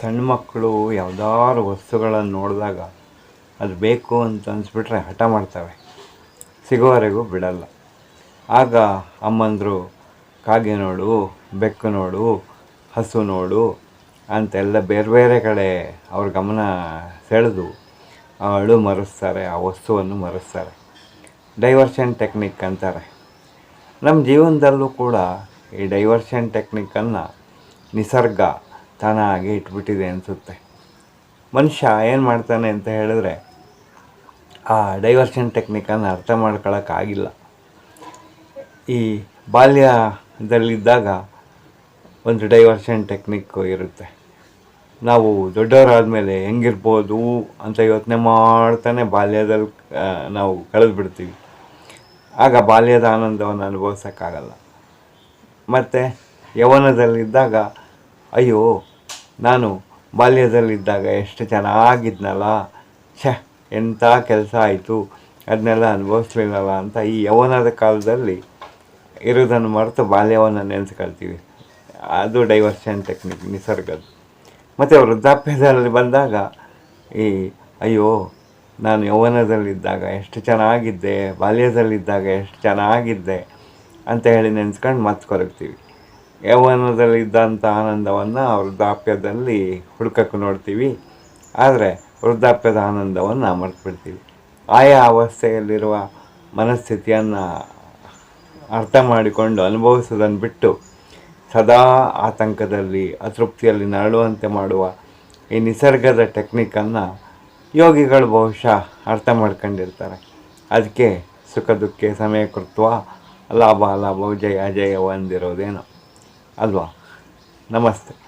ಸಣ್ಣ ಮಕ್ಕಳು ಯಾವ್ದಾದ್ರು ವಸ್ತುಗಳನ್ನು ನೋಡಿದಾಗ ಅದು ಬೇಕು ಅಂತ ಅನ್ಸಿಬಿಟ್ರೆ ಹಠ ಮಾಡ್ತವೆ. ಸಿಗೋವರೆಗೂ ಬಿಡಲ್ಲ. ಆಗ ಅಮ್ಮಂದರು, ಕಾಗೆ ನೋಡು, ಬೆಕ್ಕು ನೋಡು, ಹಸು ನೋಡು ಅಂತೆಲ್ಲ ಬೇರೆ ಬೇರೆ ಕಡೆ ಅವ್ರ ಗಮನ ಸೆಳೆದು ಆ ಅಳು ಮರೆಸ್ತಾರೆ, ಆ ವಸ್ತುವನ್ನು ಮರೆಸ್ತಾರೆ. ಡೈವರ್ಷನ್ ಟೆಕ್ನಿಕ್ ಅಂತಾರೆ. ನಮ್ಮ ಜೀವನದಲ್ಲೂ ಕೂಡ ಈ ಡೈವರ್ಷನ್ ಟೆಕ್ನಿಕ್ಕನ್ನು ನಿಸರ್ಗ ತಾನಾಗಿ ಇಟ್ಬಿಟ್ಟಿದೆ ಅನಿಸುತ್ತೆ. ಮನುಷ್ಯ ಏನು ಮಾಡ್ತಾನೆ ಅಂತ ಹೇಳಿದ್ರೆ ಆ ಡೈವರ್ಷನ್ ಟೆಕ್ನಿಕನ್ನು ಅರ್ಥ ಮಾಡ್ಕೊಳಕ್ಕಾಗಿಲ್ಲ ಈ ಬಾಲ್ಯದಲ್ಲಿದ್ದಾಗ ಒಂದು ಡೈವರ್ಷನ್ ಟೆಕ್ನಿಕ್ಕು ಇರುತ್ತೆ. ನಾವು ದೊಡ್ಡವರಾದಮೇಲೆ ಹೆಂಗಿರ್ಬೋದು ಅಂತ ಯೋಚನೆ ಮಾಡ್ತಾನೆ ಬಾಲ್ಯದಲ್ಲಿ ನಾವು ಕಳೆದು ಬಿಡ್ತೀವಿ ಆಗ ಬಾಲ್ಯದ ಆನಂದವನ್ನು ಅನುಭವಿಸೋಕ್ಕಾಗಲ್ಲ. ಮತ್ತು ಯೌವನದಲ್ಲಿದ್ದಾಗ, ಅಯ್ಯೋ ನಾನು ಬಾಲ್ಯದಲ್ಲಿದ್ದಾಗ ಎಷ್ಟು ಚೆನ್ನಾಗಿದ್ನಲ್ಲ. ಛೆ, ಎಂಥ ಕೆಲಸ ಆಯಿತು. ಅದನ್ನೆಲ್ಲ ಅನುಭವಿಸ್ಲಿಲ್ಲಲ್ಲ ಅಂತ ಈ ಯೌವನದ ಕಾಲದಲ್ಲಿ ಇರೋದನ್ನು ಮರೆತು ಬಾಲ್ಯವನ್ನು ನೆನೆಸ್ಕೊಳ್ತೀವಿ. ಅದು ಡೈವರ್ಷನ್ ಟೆಕ್ನಿಕ್ ನಿಸರ್ಗದ ಮತ್ತು ವೃದ್ಧಾಪ್ಯದಲ್ಲಿ ಬಂದಾಗ ಈ, ಅಯ್ಯೋ, ನಾನು ಯೌವನದಲ್ಲಿದ್ದಾಗ ಎಷ್ಟು ಚೆನ್ನಾಗಿದ್ದೆ, ಬಾಲ್ಯದಲ್ಲಿದ್ದಾಗ ಎಷ್ಟು ಚೆನ್ನಾಗಿದ್ದೆ ಅಂತ ಹೇಳಿ ನೆನೆಸ್ಕೊಂಡು ಮತ್ತೆ ಕೊರಗ್ತೀವಿ. ಯೌವನದಲ್ಲಿದ್ದಂಥ ಆನಂದವನ್ನು ವೃದ್ಧಾಪ್ಯದಲ್ಲಿ ಹುಡ್ಕಕ್ಕೆ ನೋಡ್ತೀವಿ. ಆದರೆ ವೃದ್ಧಾಪ್ಯದ ಆನಂದವನ್ನು ಮರೆತುಬಿಡ್ತೀವಿ. ಆಯಾ ಅವಸ್ಥೆಯಲ್ಲಿರುವ ಮನಸ್ಥಿತಿಯನ್ನು ಅರ್ಥ ಮಾಡಿಕೊಂಡು ಅನುಭವಿಸೋದನ್ನು ಬಿಟ್ಟು ಸದಾ ಆತಂಕದಲ್ಲಿ, ಅತೃಪ್ತಿಯಲ್ಲಿ ನರಳುವಂತೆ ಮಾಡುವ ಈ ನಿಸರ್ಗದ ಟೆಕ್ನಿಕನ್ನು ಯೋಗಿಗಳು ಬಹುಶಃ ಅರ್ಥ ಮಾಡ್ಕೊಂಡಿರ್ತಾರೆ. ಅದಕ್ಕೆ ಸುಖ ದುಃಖ ಸಮಯ ಕೃತ್ವ ಲಾಭ ಲಾಭ, ಜಯ ಜಯ ಹೊಂದಿರೋದೇನೋ ಅಲ್ವಾ? ನಮಸ್ತೆ.